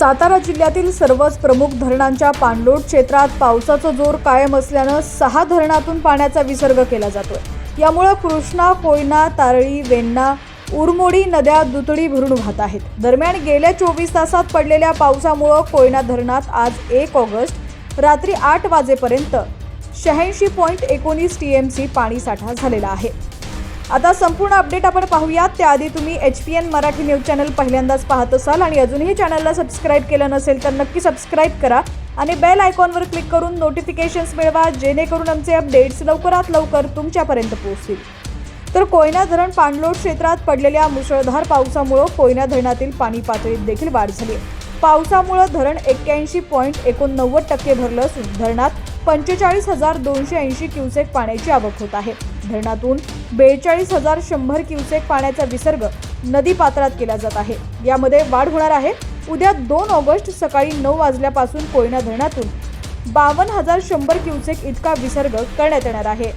सातारा जिल्ह्यातील सर्वच प्रमुख धरणांच्या पाणलोट क्षेत्रात पावसाचा जोर कायम असल्यानं सहा धरणातून पाण्याचा विसर्ग केला जातोय. यामुळं कृष्णा कोयना तारळी वेण्णा उरमोडी नद्या दुतडी भरून वाहत आहेत. दरम्यान गेल्या चोवीस तासात पडलेल्या पावसामुळं कोयना धरणात आज एक ऑगस्ट रात्री आठ वाजेपर्यंत शहाऐंशी पॉईंट एकोणीस टी एम सी पाणीसाठा झालेला आहे. आता संपूर्ण अपडेट आपण पाहूयात. त्याआधी तुम्ही H P N Marathi news channel पहिल्यांदाच पाहत असाल आणि अजूनही चॅनलला सबस्क्राईब केलं नसेल तर नक्की सबस्क्राईब करा आणि बेल आयकॉनवर क्लिक करून नोटिफिकेशन्स मिळवा जेणेकरून आमचे अपडेट्स लवकरात लवकर तुमच्यापर्यंत पोहोचतील. तर कोयना धरण पाणलोट क्षेत्रात पडलेल्या मुसळधार पावसामुळं कोयना धरणातील पाणी पातळीत देखील वाढ झाली पावसामुळं धरण एक्क्याऐंशी पॉईंट एकोणनव्वद टक्के भरलं असून धरणात पंचेचाळीस हजार दोनशे ऐंशी क्युसेक पाण्याची आवक होत आहे. धरणातून बेचाळीस हजार शंभर क्युसेक पाण्याचा विसर्ग नदी पात्रात केला जात आहे. यामध्ये वाढ होणार आहे. उद्या दोन ऑगस्ट सकाळी नऊ वाजल्यापासून कोयना धरणातून बावन्न हजार शंभर क्युसेक इतका विसर्ग करण्यात येणार आहे.